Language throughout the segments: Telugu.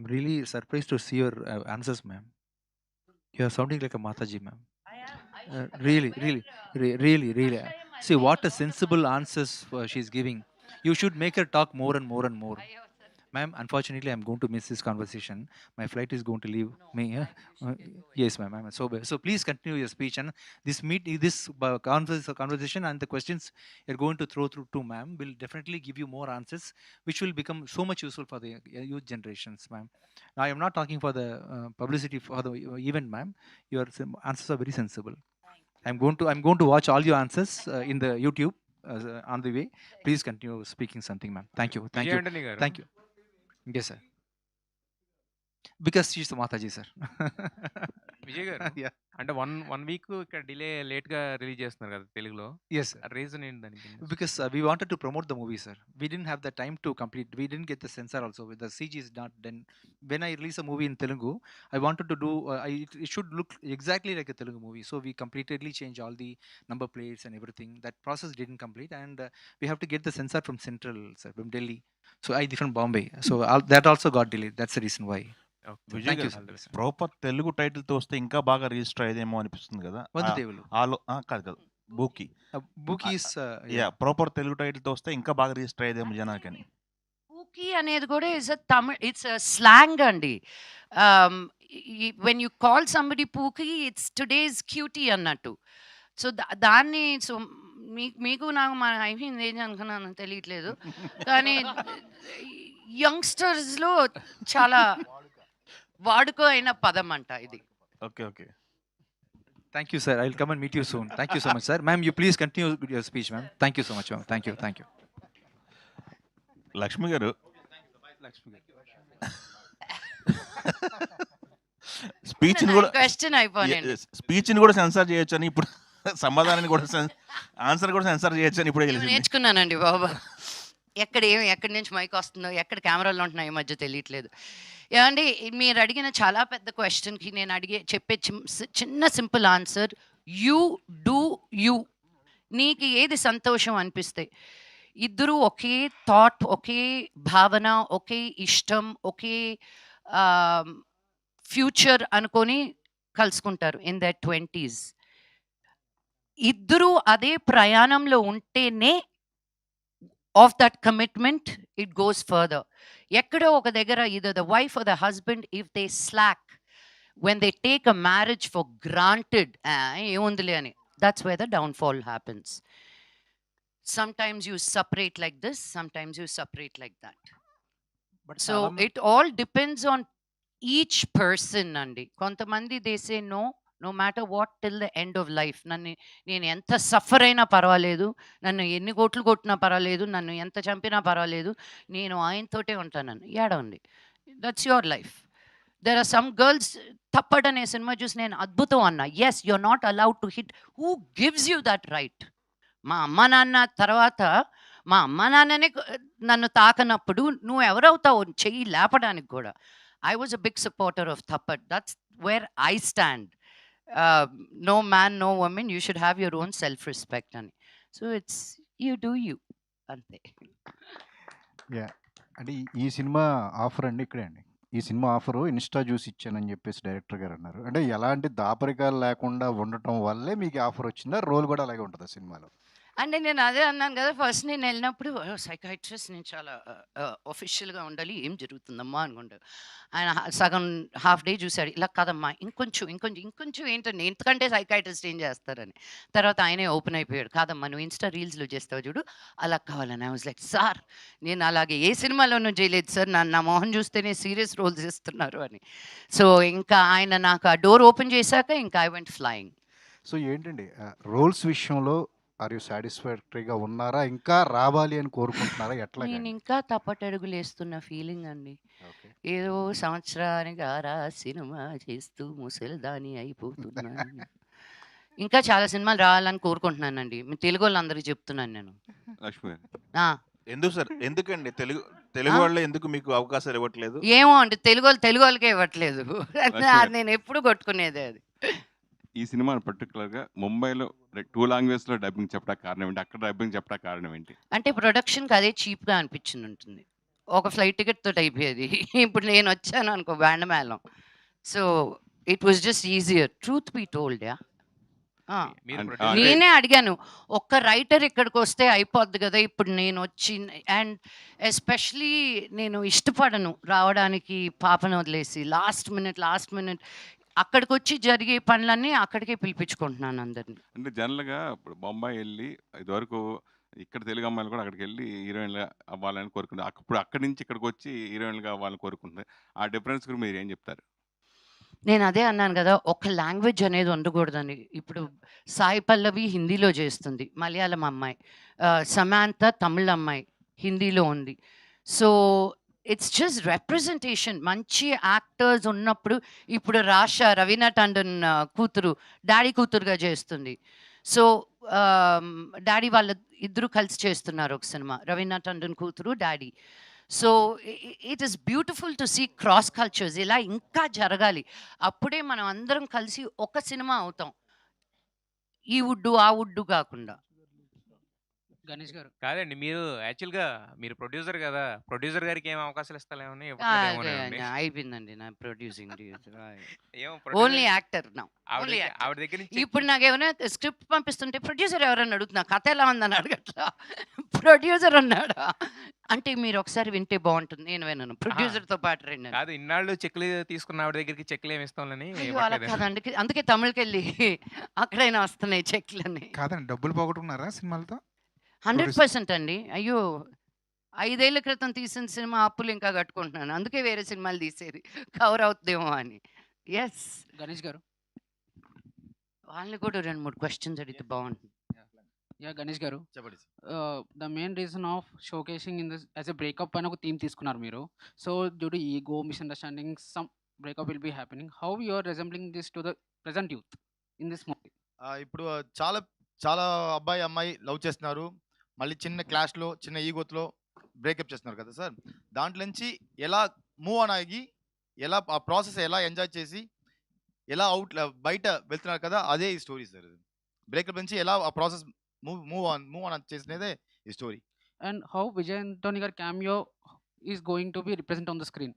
I'm really surprised to see your uh, answers, ma'am. You are sounding like a Mataji, ma'am. Uh, really, really, re- really, really. See what a sensible answers uh, she's giving. You should make her talk more and more and more ma'am unfortunately i'm going to miss this conversation my flight is going to leave no, me uh, yes ma'am so so please continue your speech and this meet this uh, conversation and the questions you're going to throw through to ma'am will definitely give you more answers which will become so much useful for the uh, youth generations ma'am now i'm not talking for the uh, publicity for the event ma'am your answers are very sensible i'm going to i'm going to watch all your answers in the youtube uh, on the way. Please continue speaking something, ma'am. Thank you. Thank you. Thank you. जी सर बिकस चीज़ तो माता जी sir విజయ్ గారు yeah. అంటే వన్ వన్ వీక్ ఇక్కడ డిలే లేట్ గా రిలీజ్ చేస్తున్నారు కదా తెలుగులో Yes, sir. రీజన్ ఏంటి దానికి Because uh, we wanted to promote the movie, sir. We didn't have the time to complete. We didn't get the censor also. With the CG is not done. When I release a movie in Telugu, I wanted to do. Uh, I, it, it should look exactly like a Telugu movie. So we completely changed all the number plates and everything. That process didn't complete, and uh, we have to get the censor from Central, sir, from Delhi. So I from Bombay. So all, that also got delayed. That's the reason why. Vijay గారు. ప్రాపర్ తెలుగు టైటిల్తో వస్తే ఇంకా బాగా రిజిస్టర్ అయ్యేదేమో అనిపిస్తుంది కదా? ఆ-. ఆలో ఆ, కాదు కాదు. బూకి. యా ప్రాపర్ తెలుగు టైటిల్తో వస్తే ఇంకా బాగా రిజిస్టర్ అయ్యేదేమో జనాలకని. పూకి అనేది కూడా is a Tamil it's slang అండి. When you call somebody pookie it's today's cutie అన్నట్టు. సో దాన్ని సో మీకు మీకు నాకు మన అయిపోయింది ఏం అనుకున్నాను తెలియట్లేదు. కానీ యంగ్స్టర్స్లో చాలా వాడుక అయిన పదం అంట ఇది okay okay Thank you, sir. I'll come and meet you soon. Thank you so much, sir. Ma'am, you please continue with your speech, ma'am. Thank you so much, ma'am. Thank you. Thank you. Lakshmi గారు స్పీచ్ కూడా క్వశ్చన్ అయిపోయాను స్పీచ్ని కూడా సెన్సార్ చేయొచ్చు అని ఇప్పుడు సమాధానాన్ని కూడా ఆన్సర్ కూడా సెన్సార్ చేయొచ్చు అని ఇప్పుడే నేర్చుకున్నానండి బాబా ఎక్కడ ఏమి ఎక్కడి నుంచి మైక్ వస్తుందో ఎక్కడ కెమెరాలు ఉంటున్నాయో ఈ మధ్య తెలియట్లేదు ఏమండి మీరు అడిగిన చాలా పెద్ద క్వశ్చన్కి నేను అడిగే చెప్పే చిన్న simple answer you do you. నీకు ఏది సంతోషం అనిపిస్తే ఇద్దరు ఒకే థాట్ ఒకే భావన ఒకే ఇష్టం ఒకే ఫ్యూచర్ అనుకొని కలుసుకుంటారు ఇన్ ద ట్వంటీస్. ఇద్దరు అదే ప్రయాణంలో ఉంటేనే of that commitment it goes further. ఎక్కడో ఒక దగ్గర either the wife or the husband if they slack when they take a marriage for granted ఏముందిలే అని that's way the downfall happens sometimes you separate like this sometimes you separate like that so it all depends on each person అండి కొంతమంది they say no no matter what till the end of life నన్ను నేను ఎంత సఫర్ అయినా పర్వాలేదు. నన్ను ఎన్ని కోట్లు కొట్టినా పర్వాలేదు. నన్ను ఎంత చంపినా పర్వాలేదు. నేను ఆయనతోటే ఉంటానని ఏడండి that's your life there are some girls Thappad అనే సినిమా చూసి నేను అద్భుతం అన్నా. Yes you not allowed to hit who gives you that right మా అమ్మ నాన్న తర్వాత మా అమ్మ నాన్ననే నన్ను తాకనప్పుడు నువ్వు ఎవరవుతావు? చెయ్యి లేపడానికి కూడా. I was a big supporter of Thappad that's where I stand no man no women you should have your own self respect అని. So it's you do you అంతే. యా అంటే ఈ- సినిమా ఆఫర్ అండి ఇక్కడే అండి. ఈ సినిమా ఆఫర్ ఇన్స్టా చూసి ఇచ్చానని చెప్పేసి డైరెక్టర్ గారు అన్నారు. అంటే ఎలాంటి దాపరికాలు లేకుండా ఉండటం వల్లే మీకు ఆఫర్ వచ్చిందా? రోల్ కూడా అలాగే ఉంటుంది సినిమాలో? అంటే నేను అదే అన్నాను కదా ఫస్ట్ నేను వెళ్ళినప్పుడు సైకాట్రిస్ట్ నేను చాలా ఒఫిషియల్గా ఉండాలి ఏం జరుగుతుందమ్మా అనుకుంటా. ఆయన సగం హాఫ్ డే చూశాడు. ఇలా కాదమ్మా ఇంకొంచెం ఇంకొంచెం ఇంకొంచెం ఏంటండి ఎందుకంటే సైకాట్రిస్ట్ ఏం చేస్తారని. తర్వాత ఆయనే ఓపెన్ అయిపోయాడు. కాదమ్మా నువ్వు ఇన్స్టా రీల్స్లో చేస్తావు చూడు అలా కావాలని. ఐ వాజ్ లైక్ సార్ నేను అలాగే ఏ సినిమాలోనూ చేయలేదు సార్ నన్ను నా మొహం చూస్తేనే సీరియస్ రోల్స్ ఇస్తున్నారు అని. సో ఇంకా ఆయన నాకు ఆ డోర్ ఓపెన్ చేశాక ఇంకా ఐ వెంట్ ఫ్లయింగ్ సో ఏంటండి రోల్స్ విషయంలో ఆర్ యూ సాటిస్ఫాక్టరీగా ఉన్నారా? ఇంకా రావాలి అని కోరుకుంటున్నారా? ఎట్లా నేను ఇంకా తప్పటడుగులు వేస్తున్న ఫీలింగ్ అండి. ఏదో సంవత్సరానికి ఆరా సినిమా చేస్తూ ముసలిదాని అయిపోతున్నాను. ఇంకా చాలా సినిమాలు రావాలని కోరుకుంటున్నానండి. మీ తెలుగు వాళ్ళందరికీ చెప్తున్నాను నేను. లక్ష్మి ఎందుకు సార్? ఎందుకండి? తెలుగు తెలుగు? వాళ్ళు ఎందుకు మీకు అవకాశాలు ఇవ్వట్లేదు? ఏమో అండి. తెలుగు వాళ్ళు తెలుగు వాళ్ళకే ఇవ్వట్లేదు. నేను ఎప్పుడు కొట్టుకునేది అది. ఈ సినిమా పర్టికులర్గా ముంబైలో టూ లాంగ్వేజ్లో డబ్బింగ్ చెప్పడం కారణం ఏంటి? అక్కడ డబ్బింగ్ చెప్పడం కారణం ఏంటి? అంటే ప్రొడక్షన్కి అదే చీప్గా అనిపించింది ఉంటుంది. ఒక ఫ్లైట్ టికెట్ తోటి అయిపోయేది. ఇప్పుడు నేను వచ్చాను అనుకో band Melam. So it was just easier truth be told yeah మీరు And- producer- అంటే- నేనే అడిగాను ఒక్క రైటర్ ఇక్కడికి వస్తే అయిపోద్ది కదా ఇప్పుడు నేను వచ్చి అండ్ ఎస్పెషలీ నేను ఇష్టపడను రావడానికి పాపను వదిలేసి లాస్ట్ మినిట్ లాస్ట్ మినిట్ అక్కడికి వచ్చి జరిగే పనులన్నీ అక్కడికే పిలిపించుకుంటున్నాను అందరిని. అంటే జనరల్గా ఇప్పుడు బొంబాయి వెళ్ళి ఇదివరకు ఇక్కడ తెలుగు అమ్మాయిలు కూడా అక్కడికి వెళ్ళి హీరోయిన్గా అవ్వాలని కోరుకుంటారు. అప్పుడు అక్కడి నుంచి ఇక్కడికి వచ్చి హీరోయిన్గా అవ్వాలని కోరుకుంటుంది ఆ డిఫరెన్స్ గురించి మీరు ఏం చెప్తారు? నేను అదే అన్నాను కదా ఒక లాంగ్వేజ్ అనేది ఉండకూడదని. ఇప్పుడు సాయి పల్లవి హిందీలో చేస్తుంది మలయాళం అమ్మాయి. సమాంత తమిళ అమ్మాయి హిందీలో ఉంది. సో ఇట్స్ జస్ట్ రిప్రజెంటేషన్ మంచి యాక్టర్స్ ఉన్నప్పుడు ఇప్పుడు రాష రవీనా టండన్ కూతురు డాడీ కూతురుగా చేస్తుంది. సో డాడీ వాళ్ళ ఇద్దరు కలిసి చేస్తున్నారు ఒక సినిమా. రవీనా టండన్ కూతురు daddy. So it is beautiful to see cross cultures ఇలా ఇంకా జరగాలి. అప్పుడే మనం అందరం కలిసి ఒక సినిమా అవుతాం. ఈ వుడ్డు ఆ వుడ్డు కాకుండా. గణేష్ గారు. కాదండి మీరు యాక్చువల్గా మీరు ప్రొడ్యూసర్ కదా ప్రొడ్యూసర్ గారికి ఏం అవకాశాలు ఇస్తాలేమని అయిపోయిందండి నా ప్రొడ్యూసింగ్ ఓన్లీ యాక్టర్ నా ఆవిడ దగ్గర- ఇప్పుడు నాకు ఏమైనా స్క్రిప్ట్ పంపిస్తుంటే ప్రొడ్యూసర్ ఎవరన్నా అడుగుతున్నా కథ ఎలా ఉందని అడగట్లా? ప్రొడ్యూసర్ అన్నాడా? అంటే మీరు ఒకసారి వింటే బాగుంటుంది. నేను విన్నాను ప్రొడ్యూసర్తో పాటు రెండు కాదు ఇన్నాళ్ళు చెక్లు తీసుకున్న ఆవిడ దగ్గరికి చెక్లు ఏమి ఇస్తాంలని అలా కాదు. అందుకే అందుకే తమిళకి వెళ్ళి అక్కడైనా వస్తున్నాయి చెక్లని కాదండి డబ్బులు పోగొట్టుకున్నారా సినిమాలతో? హండ్రెడ్. పర్సెంట్ అండి. అయ్యో ఐదేళ్ళ క్రితం తీసిన సినిమా అప్పులు ఇంకా కట్టుకుంటున్నాను. అందుకే వేరే సినిమాలు తీసేది. కవర్ అవుతుందేమో అని. ఎస్ గణేష్ గారు. వాళ్ళని కూడా రెండు మూడు క్వశ్చన్స్ అడిగితే బాగుంటుంది. యా గణేష్ గారు. చెప్పండి the main reason of showcasing in this as a breakup అని ఒక థీమ్ తీసుకున్నారు మీరు. So due to ego misunderstanding some breakup will be happening how you are resembling this to the present youth in this movie ఇప్పుడు ఆ, చాలా చాలా అబ్బాయి అమ్మాయి లవ్ చేస్తున్నారు. మళ్ళీ చిన్న క్లాష్లో చిన్న ఈగోత్లో బ్రేకప్ చేస్తున్నారు కదా సార్. దాంట్లో నుంచి ఎలా మూవ్ ఆన్ అయ్యి ఎలా ఆ ప్రాసెస్ ఎలా ఎంజాయ్ చేసి ఎలా అవుట్ బయట వెళ్తున్నారు కదా అదే ఈ స్టోరీ సార్ బ్రేకప్ నుంచి ఎలా ఆ process move move on move on చేసినదే ఈ story and how Vijay Antony గారి cameo is going to be represent on the screen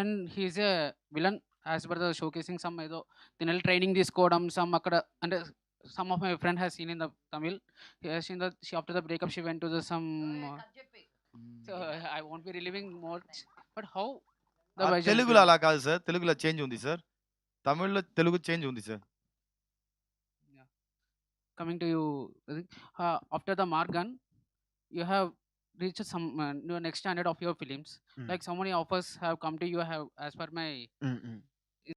and he's a villain as per the showcasing some ఏదో తినల్ ట్రైనింగ్ తీసుకోవడం సమ్ అక్కడ అంటే some of my friend has seen in the Tamil scene the after the breakup she went to the some so I want be relieving more but how తెలుగులో అలా కాదు సార్. తెలుగులో చేంజ్ ఉంది సార్. తమిళ్ళో తెలుగు చేంజ్ ఉంది sir. Coming to you uh, after the Margan you have reached some uh, next standard of your films. Mm. like so many offers have come to you have as per my